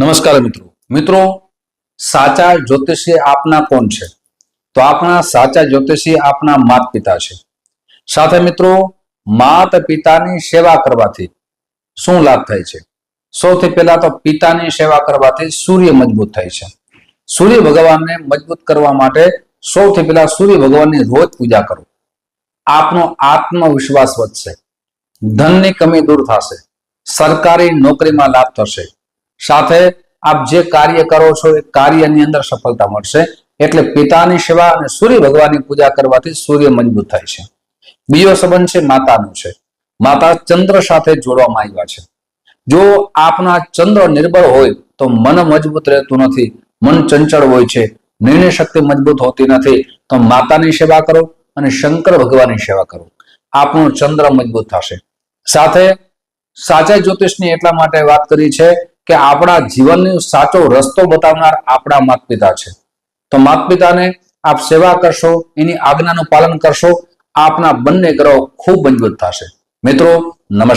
નમસ્કાર મિત્રો. મિત્રો, સાચા જ્યોતિષી આપના કોણ છે? તો આપણા સાચા જ્યોતિષી આપના માત પિતા છે. સાથે મિત્રો માત પિતાની સેવા કરવાથી શું લાભ થાય છે? સૌથી પહેલા તો પિતાની સેવા કરવાથી સૂર્ય મજબૂત થાય છે. સૂર્ય ભગવાનને મજબૂત કરવા માટે સૌથી પહેલા સૂર્ય ભગવાનની રોજ પૂજા કરો. આપનો આત્મવિશ્વાસ વધશે. ધનની કમી દૂર થશે. સરકારી નોકરીમાં લાભ થશે. સાથે આપ જે કાર્ય કરો છો એ કાર્યની અંદર સફળતા મળશે. એટલે પિતાની સેવા અને સૂર્ય ભગવાનની પૂજા કરવાથી સૂર્ય મજબૂત થાય છે. બીજો સંબંધ છે માતાનો છે. માતા ચંદ્ર સાથે જોડવામાં આવ્યા છે. જો આપના ચંદ્ર નિર્બળ હોય તો મન મજબૂત રહેતું નથી, મન ચંચળ હોય છે, નિર્ણય શક્તિ મજબૂત હોતી નથી, તો માતાની સેવા કરો અને શંકર ભગવાનની સેવા કરો. આપનું ચંદ્ર મજબૂત થશે. સાથે સાચા જ્યોતિષની એટલા માટે વાત કરી છે કે આપણા જીવનનો સાચો રસ્તો બતાવનાર આપણા માતા પિતા છે. તો માત પિતાને આપ સેવા કરશો, એની આજ્ઞાનું પાલન કરશો, આપના બંને ગ્રહો ખૂબ મજબૂત થશે. મિત્રો, નમસ્કાર.